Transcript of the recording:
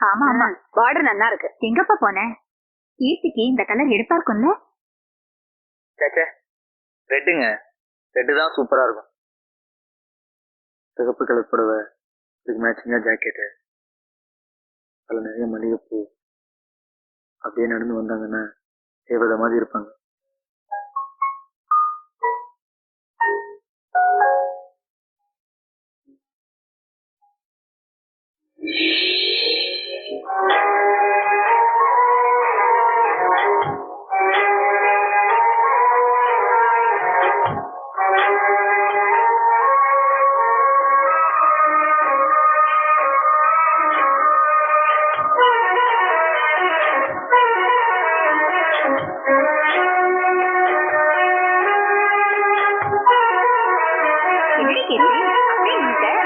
ஆமா ஆமா. பார்டர் நல்லா இருக்கு. எங்கப்பா போனேன் கீர்த்திக்கு இந்த கலர் எடுப்பா இருக்கும்ல? சேச்சே ரெட்டுங்க. ரெட்டு தான் சூப்பரா இருக்கும். சிகப்பு கலர் புடவை இதுக்கு மேட்சிங்கா ஜாக்கெட்டு அதில் நிறைய மல்லிகைப்பூ. அப்படியே நடந்து வந்தாங்கன்னா தேவதை மாதிரி இருப்பாங்க. Hiện nay.